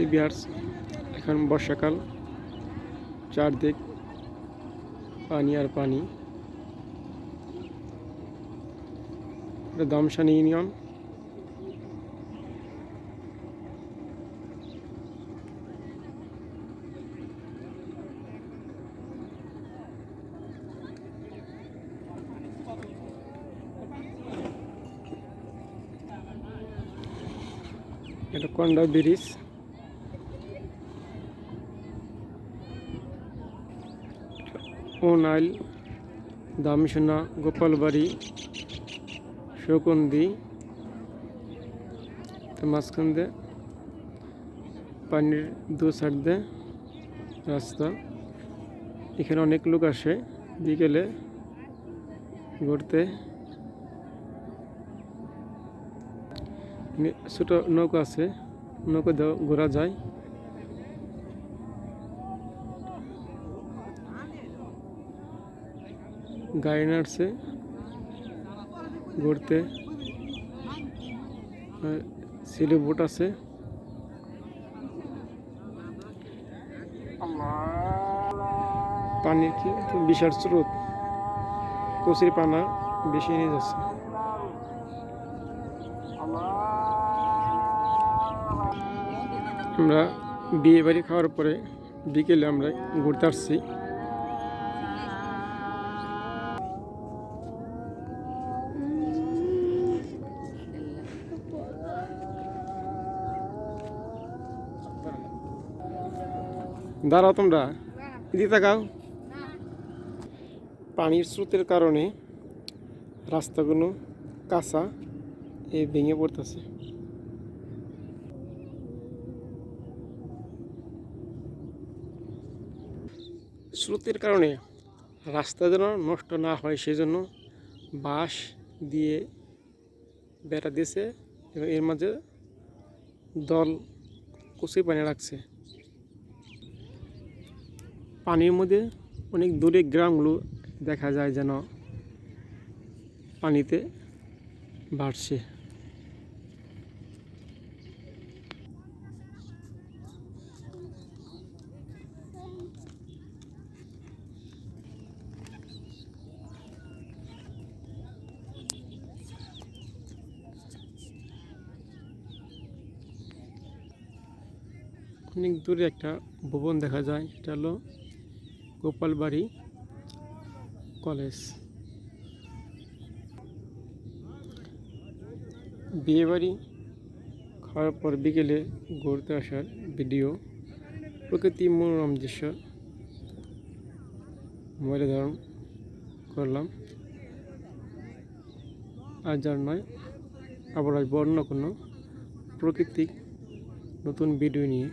এই বিহার এখন বর্ষাকাল। চারদিক পানি আর পানি। দামসানি ইউনিয়ন। এটা কন্ডা ব্রিজ। ওনাইল দামসোনা, গোপালবাড়ি শৌকন্দি তো মাঝখান দিয়ে পানির দু সাইড দিয়ে রাস্তা। এখানে অনেক লোক আসে বিকেলে ঘুরতে। ছোট নৌকা আছে, নৌকা ঘোরা যায়। নাড়ছে, ঘুরতে। সিলে বোট আছে। পানির কি? বিশাল স্রোত। কচির পানা বেশি নিয়ে যাচ্ছে। আমরা বিয়ে বাড়ি খাওয়ার পরে বিকেলে আমরা ঘুরতে আসছি। দাঁড়াও তোমরা। এদিকে তাকাও। পানির স্রোতের কারণে রাস্তাগুলো কাঁচা এ ভেঙে পড়তেছে। স্রোতের কারণে রাস্তা যেন নষ্ট না হয়, সেজন্য বাঁশ দিয়ে বেড়া দিয়েছে এবং এর মাঝে দল কুচি পানি রাখছে। পানির মধ্যে অনেক দূরে গ্রামগুলো দেখা যায় যেন পানিতে বাড়ছে। অনেক দূরে একটা ভবন দেখা যায়, এটা হলো গোপালবাড়ি কলেজ। বিয়েবাড়ি খাওয়ার পর বিকেলে ঘুরতে আসার ভিডিও, প্রকৃতি মনোরম দৃশ্য মোবাইলে ধারণ করলাম। আর যার নয়, আবার অন্য কোনো প্রকৃতিক নতুন ভিডিও নিয়ে।